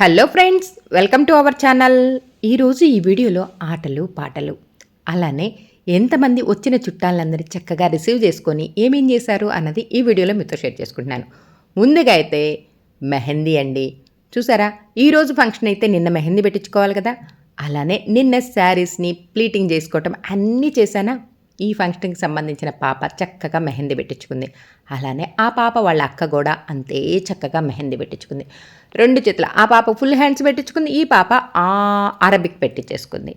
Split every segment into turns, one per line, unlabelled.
Hello friends welcome to our channel ఈరోజు ఈ వీడియోలో ఆటలు పాటలు. అలానే ఎంతమంది వచ్చిన చుట్టాలందరినీ చక్కగా రిసీవ్ చేసుకొని ఏమేం చేశారు అన్నది ఈ వీడియోలో మీతో షేర్ చేసుకుంటున్నాను. ముందుగా అయితే మెహందీ అండి. చూసారా? ఈరోజు ఫంక్షన్ అయితే నిన్న మెహందీ పెట్టించుకోవాలి కదా? అలానే నిన్న శారీస్ని ప్లీటింగ్ చేసుకోవటం అన్నీ చేశానా? ఈ ఫంక్షన్కి సంబంధించిన పాప చక్కగా మెహందీ పెట్టించుకుంది. అలానే ఆ పాప వాళ్ళ అక్క కూడా అంతే చక్కగా మెహందీ పెట్టించుకుంది. రెండు చేతుల ఆ పాప ఫుల్ హ్యాండ్స్ పెట్టించుకుంది ఈ పాప ఆ అరబిక్ పెట్టించేసుకుంది.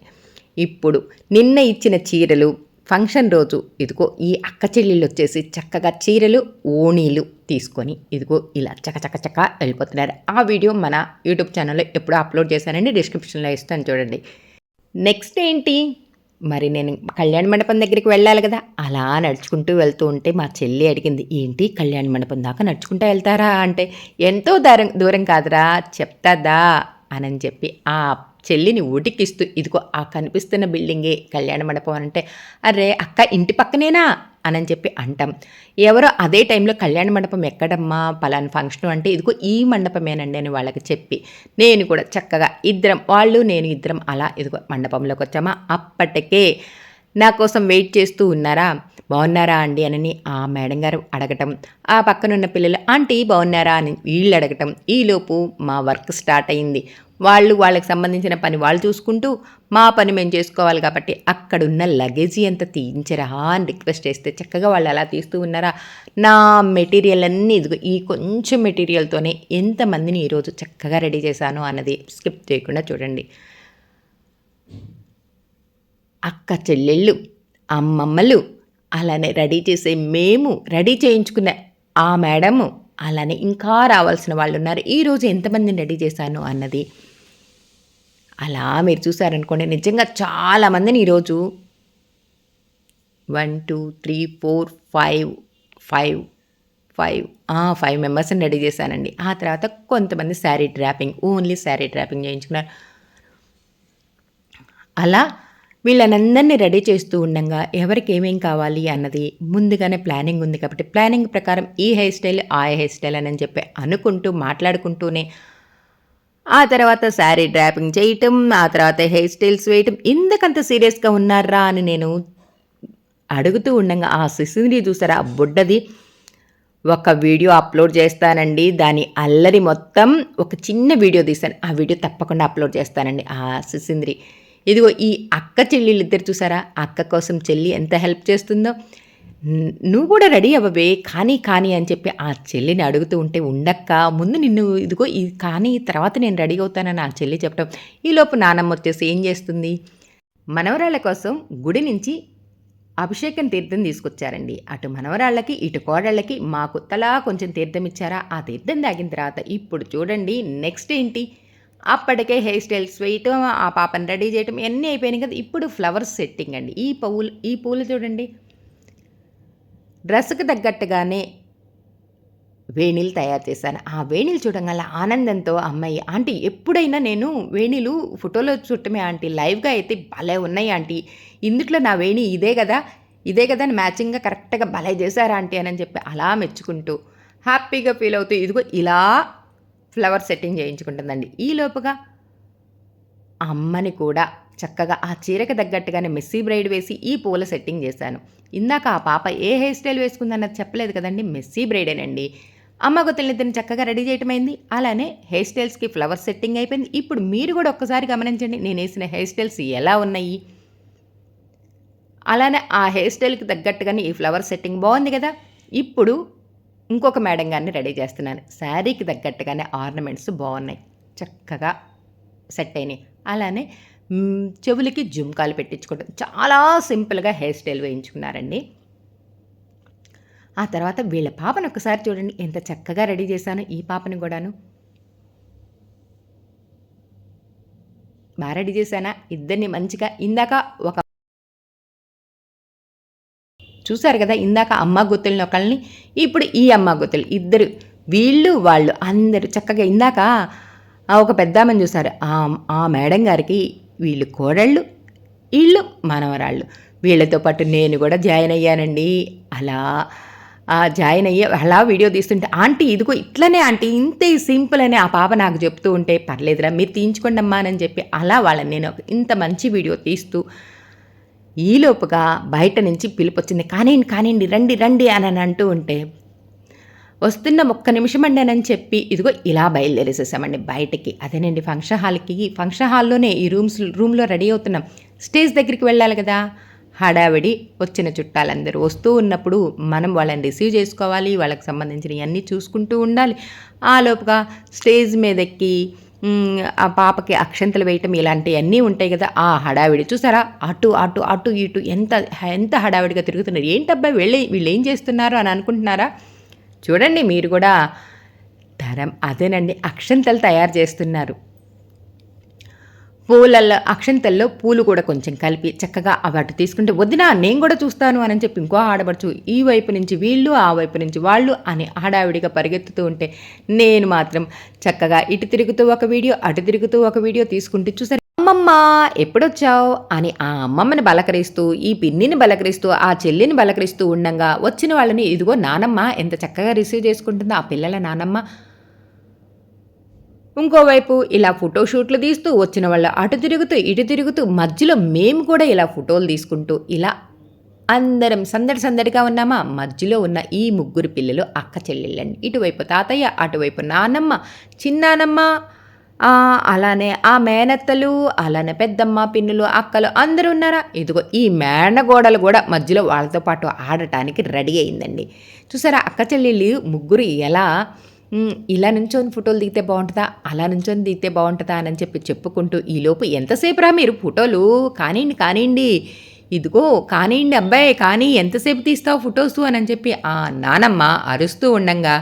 ఇప్పుడు నిన్న ఇచ్చిన చీరలు ఫంక్షన్ రోజు ఇదిగో ఈ అక్క చెల్లెళ్ళు వచ్చేసి చక్కగా చీరలు ఓణీలు తీసుకొని ఇదిగో ఇలా చక చక వెళ్ళిపోతున్నారు. ఆ వీడియో మన యూట్యూబ్ ఛానల్లో ఎప్పుడో అప్లోడ్ చేశానండి డిస్క్రిప్షన్లో ఇస్తాను చూడండి. నెక్స్ట్ ఏంటి? మరి నేను కళ్యాణ మండపం దగ్గరికి వెళ్ళాలి కదా. అలా నడుచుకుంటూ వెళ్తూ ఉంటే మా చెల్లి అడిగింది ఏంటి కళ్యాణ మండపం దాకా నడుచుకుంటూ వెళ్తారా? అంటే ఎంతో దూరం దూరం కాదురా చెప్తాదా? అని చెప్పి ఆ చెల్లిని ఉడికిస్తూ ఇదిగో ఆ కనిపిస్తున్న బిల్డింగే కళ్యాణ మండపం అంటే అరే అక్క ఇంటి పక్కనేనా? అని చెప్పి అంటాం. ఎవరో అదే టైంలో కళ్యాణ మండపం ఎక్కడమ్మా? పలానా ఫంక్షన్ అంటే ఇదిగో ఈ మండపమేనండి అని వాళ్ళకి చెప్పి నేను కూడా చక్కగా ఇద్దరం వాళ్ళు నేను ఇద్దరం అలా ఇదిగో మండపంలోకి వచ్చామా? అప్పటికే నా కోసం వెయిట్ చేస్తూ ఉన్నారా? బాగున్నారా అండి అని ఆ మేడం గారు అడగటం ఆ పక్కనున్న పిల్లలు ఆంటీ బాగున్నారా? అని వీళ్ళు అడగటం ఈలోపు మా వర్క్ స్టార్ట్ అయింది. వాళ్ళు వాళ్ళకి సంబంధించిన పని వాళ్ళు చూసుకుంటూ మా పని మేము చేసుకోవాలి కాబట్టి అక్కడున్న లగేజీ ఎంత తీయించరా అని రిక్వెస్ట్ చేస్తే చక్కగా వాళ్ళు అలా తీస్తూ ఉన్నారా? నా మెటీరియల్ అన్నీ ఇదిగో ఈ కొంచెం మెటీరియల్తోనే ఎంతమందిని ఈరోజు చక్కగా రెడీ చేశాను అన్నది స్కిప్ చేయకుండా చూడండి. అక్క చెల్లెళ్ళు అమ్మమ్మలు అలానే రెడీ చేసే మేము రెడీ చేయించుకున్న ఆ మేడము అలానే ఇంకా రావాల్సిన వాళ్ళు ఉన్నారు ఈరోజు ఎంతమందిని రెడీ చేశాను అన్నది. అలా మీరు చూసారనుకోండి నిజంగా చాలామందిని ఈరోజు one two three four five five five five మెంబర్స్ని రెడీ చేశానండి. ఆ తర్వాత కొంతమంది sari draping only sari draping చేయించుకున్నారు. అలా వీళ్ళనందరినీ రెడీ చేస్తూ ఉండగా ఎవరికి ఏమేం కావాలి అన్నది ముందుగానే ప్లానింగ్ ఉంది కాబట్టి ప్లానింగ్ ప్రకారం ఈ హెయిర్ స్టైల్ ఆ హెయిర్ స్టైల్ అని చెప్పి అనుకుంటూ మాట్లాడుకుంటూనే ఆ తర్వాత శారీ డ్రాపింగ్ చేయటం ఆ తర్వాత హెయిర్ స్టైల్స్ వేయటం ఎందుకంత సీరియస్గా ఉన్నారా అని నేను అడుగుతూ ఉండగా ఆ శిశుని చూసారా? ఆ బుడ్డది. ఒక వీడియో అప్లోడ్ చేస్తానండి. దాని అల్లరి మొత్తం ఒక చిన్న వీడియో తీశాను. ఆ వీడియో తప్పకుండా అప్లోడ్ చేస్తానండి. ఆ శిశుంద్రి ఇదిగో ఈ అక్క చెల్లెళ్ళు ఇద్దరు చూసారా అక్క కోసం చెల్లి ఎంత హెల్ప్ చేస్తుందో. నువ్వు కూడా రెడీ అవ్వవే కానీ కానీ అని చెప్పి ఆ చెల్లిని అడుగుతూ ఉంటే ఉండక్క ముందు నిన్ను ఇదిగో ఇది కానీ తర్వాత నేను రెడీ అవుతానని ఆ చెల్లి చెప్పడం ఈలోపు నానమ్మ వచ్చేసి ఏం చేస్తుంది? మనవరాళ్ళ కోసం గుడి నుంచి అభిషేకం తీర్థం తీసుకొచ్చారండి. అటు మనవరాళ్ళకి ఇటు కోడళ్ళకి మాకు తలా కొంచెం తీర్థం ఇచ్చారా? ఆ తీర్థం తాగిన తర్వాత ఇప్పుడు చూడండి నెక్స్ట్ ఏంటి? అప్పటికే హెయిర్ స్టైల్స్ వేయటం ఆ పాపని రెడీ చేయటం ఇవన్నీ అయిపోయినాయి కదా. ఇప్పుడు ఫ్లవర్స్ సెట్టింగ్ అండి. ఈ పువ్వులు ఈ పూలు చూడండి. డ్రెస్కి తగ్గట్టుగానే వేణీలు తయారు చేశాను. ఆ వేణీలు చూడగల ఆనందంతో అమ్మాయి ఆంటీ ఎప్పుడైనా నేను వేణీలు ఫోటోలో చుట్టమే ఆంటీ. లైవ్గా అయితే భలే ఉన్నాయి ఆంటీ. ఇందుట్లో నా వేణి ఇదే కదా. ఇదే కదా అని మ్యాచింగ్గా కరెక్ట్గా భలే చేశారా ఆంటీ అని చెప్పి అలా మెచ్చుకుంటూ హ్యాపీగా ఫీల్ అవుతూ ఇదిగో ఇలా ఫ్లవర్ సెట్టింగ్ చేయించుకుంటుందండి. ఈ లోపుగా అమ్మని కూడా చక్కగా ఆ చీరకు తగ్గట్టుగానే మెస్సీ బ్రైడ్ వేసి ఈ పూల సెట్టింగ్ చేశాను. ఇందాక ఆ పాప ఏ హెయిర్ స్టైల్ వేసుకుందన్నది చెప్పలేదు కదండి మెస్సీ బ్రైడేనండి. అమ్మ గుత్తలిద్దరిని చక్కగా రెడీ చేయటమైంది. అలానే హెయిర్ స్టైల్స్కి ఫ్లవర్ సెట్టింగ్ అయిపోయింది. ఇప్పుడు మీరు కూడా ఒక్కసారి గమనించండి నేను వేసిన హెయిర్ స్టైల్స్ ఎలా ఉన్నాయి. అలానే ఆ హెయిర్ స్టైల్కి తగ్గట్టుగానే ఈ ఫ్లవర్ సెట్టింగ్ బాగుంది కదా. ఇప్పుడు ఇంకొక మేడం గారిని రెడీ చేస్తున్నాను. శారీకి తగ్గట్టుగానే ఆర్నమెంట్స్ బాగున్నాయి. చక్కగా సెట్ అయినాయి. అలానే చెవులకి జుమ్కాలు పెట్టించుకోవడం చాలా సింపుల్గా హెయిర్ స్టైల్ వేయించుకున్నారండి. ఆ తర్వాత వీళ్ళ పాపను ఒకసారి చూడండి. ఎంత చక్కగా రెడీ చేశాను ఈ పాపని కూడాను. బాగా రెడీ చేశానా? ఇద్దరిని మంచిగా ఇందాక ఒక చూశారు కదా ఇందాక అమ్మ గుత్తులని ఒకళ్ళని ఇప్పుడు ఈ అమ్మ గుత్తులు ఇద్దరు వీళ్ళు వాళ్ళు అందరూ చక్కగా ఇందాక ఒక పెద్దామని చూశారు. ఆ మేడం గారికి వీళ్ళు కోడళ్ళు వీళ్ళు మనవరాళ్ళు. వీళ్ళతో పాటు నేను కూడా జాయిన్ అయ్యానండి. అలా ఆ, జాయిన్ అయ్యి అలా వీడియో తీస్తుంటే ఆంటీ ఇదిగో ఇట్లనే ఆంటీ ఇంతే సింపుల్ అని ఆ పాప నాకు చెప్తూ ఉంటే పర్లేదురా మీరు తీయించుకోండి అమ్మా అని చెప్పి అలా వాళ్ళని నేను ఇంత మంచి వీడియో తీస్తూ ఈలోపుగా బయట నుంచి పిలిపొచ్చింది కానివ్వండి కానివ్వండి రండి రండి అని అని అంటూ ఉంటే వస్తున్న ఒక్క నిమిషం అండి అని చెప్పి ఇదిగో ఇలా బయలుదేరేసేసామండి బయటికి. అదేనండి ఫంక్షన్ హాల్కి ఫంక్షన్ హాల్లోనే ఈ రూమ్స్ రూమ్లో రెడీ అవుతున్నాం. స్టేజ్ దగ్గరికి వెళ్ళాలి కదా హడావిడి వచ్చిన చుట్టాలందరూ వస్తూ ఉన్నప్పుడు మనం వాళ్ళని రిసీవ్ చేసుకోవాలి వాళ్ళకి సంబంధించినవన్నీ చూసుకుంటూ ఉండాలి. ఆ లోపుగా స్టేజ్ మీదెక్కి ఎక్కి ఆ పాపకి అక్షంతలు వేయటం ఇలాంటివన్నీ ఉంటాయి కదా ఆ హడావిడి. చూసారా? అటు అటు అటు ఇటు ఎంత ఎంత హడావిడిగా తిరుగుతున్నారు. ఏంటబ్బా వెళ్ళి వీళ్ళు ఏం చేస్తున్నారు అని అనుకుంటున్నారా? చూడండి మీరు కూడా తరం అదేనండి అక్షంతలు తయారు చేస్తున్నారు. పూలల్లో అక్షంతల్లో పూలు కూడా కొంచెం కలిపి చక్కగా అవి అటు తీసుకుంటే వదినా నేను కూడా చూస్తాను అని చెప్పి ఇంకో ఆడబడుచు ఈ వైపు నుంచి వీళ్ళు ఆ వైపు నుంచి వాళ్ళు అని ఆడావిడిగా పరిగెత్తుతూ ఉంటే నేను మాత్రం చక్కగా ఇటు తిరుగుతూ ఒక వీడియో అటు తిరుగుతూ ఒక వీడియో తీసుకుంటూ చూసారు అమ్మమ్మ ఎప్పుడొచ్చావు? అని ఆ అమ్మమ్మని బలకరిస్తూ ఈ పిన్నిని బలకరిస్తూ ఆ చెల్లిని బలకరిస్తూ ఉండంగా వచ్చిన వాళ్ళని ఇదిగో నానమ్మ ఎంత చక్కగా రిసీవ్ చేసుకుంటుందో ఆ పిల్లల నానమ్మ ఇంకోవైపు ఇలా ఫోటోషూట్లు తీస్తూ వచ్చిన వాళ్ళు అటు తిరుగుతూ ఇటు తిరుగుతూ మధ్యలో మేము కూడా ఇలా ఫోటోలు తీసుకుంటూ ఇలా అందరం సందడి సందడిగా ఉన్నామా? మధ్యలో ఉన్న ఈ ముగ్గురు పిల్లలు అక్క చెల్లెళ్ళండి. ఇటువైపు తాతయ్య అటువైపు నానమ్మ చిన్నానమ్మ అలానే ఆ మేనత్తలు అలానే పెద్దమ్మ పిన్నులు అక్కలు అందరూ ఉన్నారా? ఇదిగో ఈ మేనగోడలు కూడా మధ్యలో వాళ్ళతో పాటు ఆడటానికి రెడీ అయిందండి. చూసారా అక్క చెల్లెళ్ళు ముగ్గురు ఎలా ఇలా నుంచొని ఫోటోలు దిగితే బాగుంటుందా? అలా నుంచొని దిగితే బాగుంటుందా? అని చెప్పి చెప్పుకుంటూ ఈలోపు ఎంతసేపు రా మీరు ఫోటోలు? కానివ్వండి కానివ్వండి ఇదిగో కానివ్వండి అబ్బాయి కానీ ఎంతసేపు తీస్తావు ఫొటోస్ అని చెప్పి ఆ నానమ్మ అరుస్తూ ఉండంగా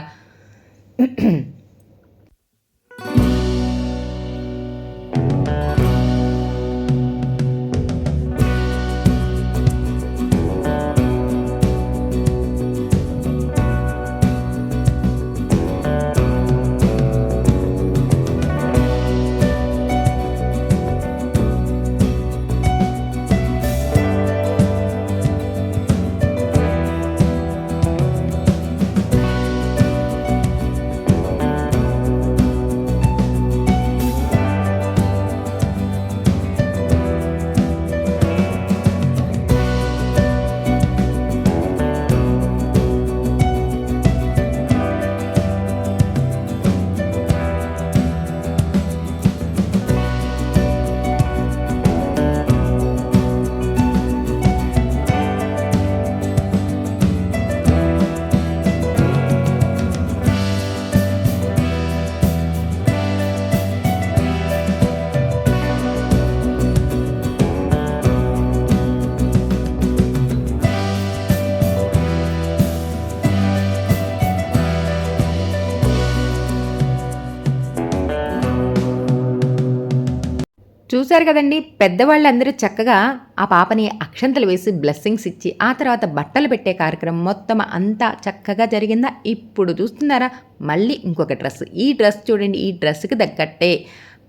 చూశారు కదండి పెద్దవాళ్ళందరూ చక్కగా ఆ పాపని అక్షంతలు వేసి బ్లెస్సింగ్స్ ఇచ్చి ఆ తర్వాత బట్టలు పెట్టే కార్యక్రమం మొత్తం అంతా చక్కగా జరిగిందా? ఇప్పుడు చూస్తున్నారా? మళ్ళీ ఇంకొక డ్రెస్. ఈ డ్రెస్ చూడండి ఈ డ్రెస్కి తగ్గట్టే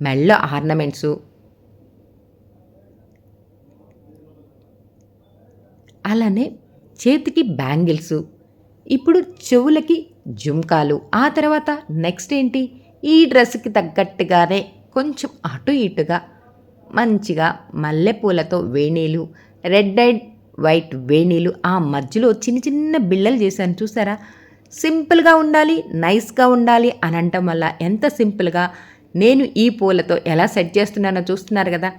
మెళ్ళో ఆర్నమెంట్స్. అలానే చేతికి బ్యాంగిల్స్. ఇప్పుడు చెవులకి జుంకాలు. ఆ తర్వాత నెక్స్ట్ ఏంటి? ఈ డ్రెస్కి తగ్గట్టుగానే కొంచెం అటు ఇటుగా మంచిగా మల్లెపూలతో వేణీలు రెడ్ అండ్ వైట్ వేణీలు ఆ మధ్యలో చిన్న చిన్న బిళ్ళలు చేశాను. చూసారా? సింపుల్గా ఉండాలి నైస్గా ఉండాలి అని అనటం వల్ల ఎంత సింపుల్గా నేను ఈ పూలతో ఎలా సెట్ చేస్తున్నానో చూస్తున్నారు కదా?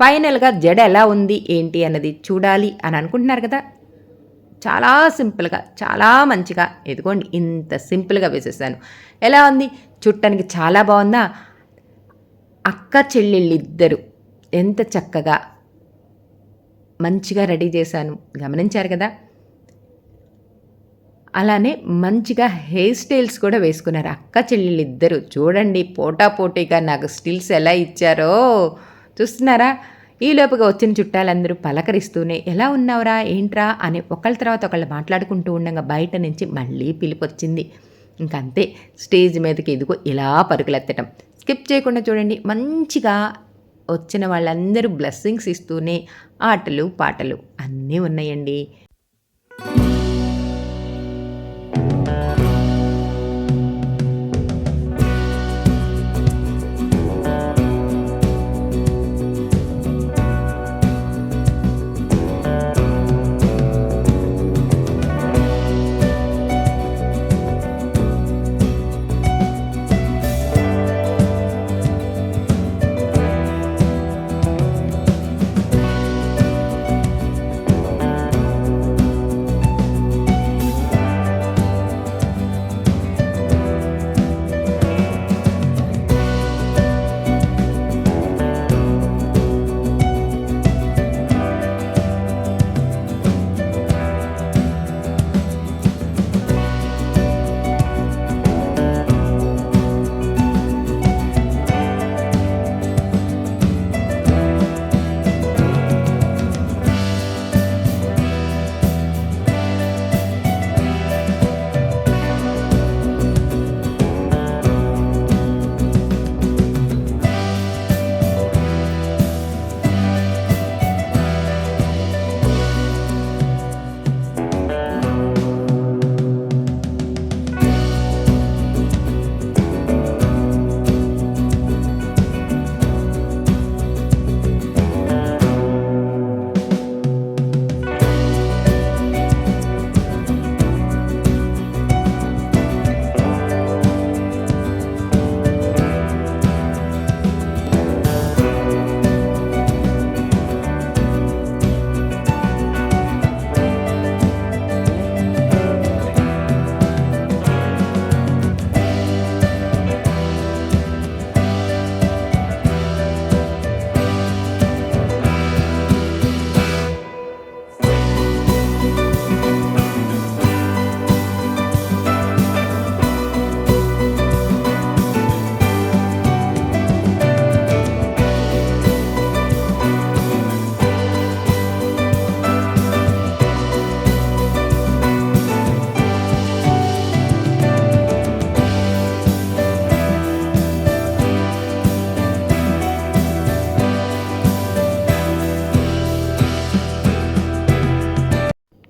ఫైనల్గా జడ ఎలా ఉంది ఏంటి అన్నది చూడాలి అని అనుకుంటున్నారు కదా? చాలా సింపుల్గా చాలా మంచిగా ఎదుగోండి ఇంత సింపుల్గా వేసేసాను. ఎలా ఉంది? చుట్టానికి చాలా బాగుందా? అక్క చెల్లెళ్ళిద్దరు ఎంత చక్కగా మంచిగా రెడీ చేశాను. గమనించారు కదా? అలానే మంచిగా హెయిర్ స్టైల్స్ కూడా వేసుకున్నారు. అక్క చెల్లెళ్ళిద్దరు చూడండి పోటా పోటీగా నాకు స్టిల్స్ ఎలా ఇచ్చారో. చూస్తున్నారా? ఈ లోపుగా వచ్చిన చుట్టాలందరూ పలకరిస్తూనే ఎలా ఉన్నావురా? ఏంట్రా? అని ఒకళ్ళ తర్వాత ఒకళ్ళు మాట్లాడుకుంటూ ఉండగా బయట నుంచి మళ్ళీ పిలిపొచ్చింది. ఇంకంతే స్టేజ్ మీదకి ఎదుగు ఇలా పరుగులెత్తటం. స్కిప్ చేయకుండా చూడండి మంచిగా వచ్చిన వాళ్ళందరూ బ్లెస్సింగ్స్ ఇస్తూనే ఆటలు పాటలు అన్నీ ఉన్నాయండి.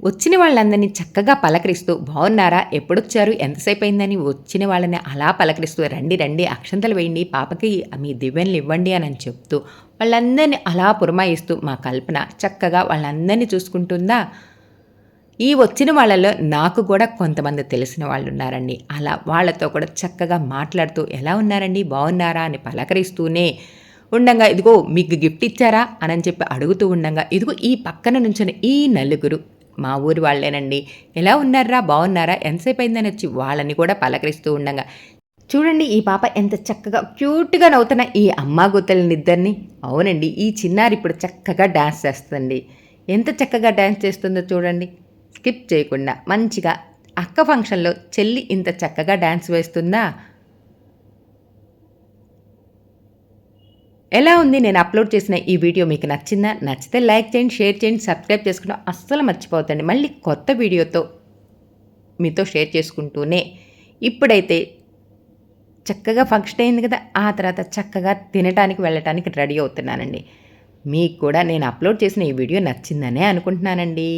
వచ్చిన వాళ్ళందరినీ చక్కగా పలకరిస్తూ బాగున్నారా ఎప్పుడొచ్చారు? ఎంతసేపు అయిందని వచ్చిన వాళ్ళని అలా పలకరిస్తూ రండి రండి అక్షంతలు వేయండి పాపకి మీ దివ్యన్లు ఇవ్వండి అని చెప్తూ వాళ్ళందరినీ అలా పురమాయిస్తూ మా కల్పన చక్కగా వాళ్ళందరినీ చూసుకుంటుందా? ఈ వచ్చిన వాళ్ళలో నాకు కూడా కొంతమంది తెలిసిన వాళ్ళు ఉన్నారండి అలా వాళ్ళతో కూడా చక్కగా మాట్లాడుతూ ఎలా ఉన్నారండి? బాగున్నారా అని పలకరిస్తూనే ఉండంగా ఇదిగో మీకు గిఫ్ట్ ఇచ్చారా? అని చెప్పి అడుగుతూ ఉండంగా ఇదిగో ఈ పక్కన నుంచిన ఈ నలుగురు మా ఊరి వాళ్ళేనండి. ఎలా ఉన్నారా బాగున్నారా? ఎంతసేపు అయిందని వచ్చి వాళ్ళని కూడా పలకరిస్తూ ఉండగా. చూడండి ఈ పాప ఎంత చక్కగా క్యూట్గా నవ్వుతున్న ఈ అమ్మా గుత్తలనిద్దరిని అవునండి ఈ చిన్నారి ఇప్పుడు చక్కగా డ్యాన్స్ చేస్తుంది ఎంత చక్కగా డ్యాన్స్ చేస్తుందో చూడండి. స్కిప్ చేయకుండా మంచిగా అక్క ఫంక్షన్లో చెల్లి ఇంత చక్కగా డ్యాన్స్ వేస్తుందా? ఎలా ఉంది? నేను అప్లోడ్ చేసిన ఈ వీడియో మీకు నచ్చిందా? నచ్చితే లైక్ చేయండి షేర్ చేయండి సబ్స్క్రైబ్ చేసుకోవడం అస్సలు మర్చిపోతండి మళ్ళీ కొత్త వీడియోతో మీతో షేర్ చేసుకుంటూనే ఇప్పుడైతే చక్కగా ఫంక్షన్ అయింది కదా? ఆ తర్వాత చక్కగా తినటానికి వెళ్ళటానికి రెడీ అవుతున్నానండి. మీకు కూడా నేను అప్లోడ్ చేసిన ఈ వీడియో నచ్చిందనే అనుకుంటున్నానండి.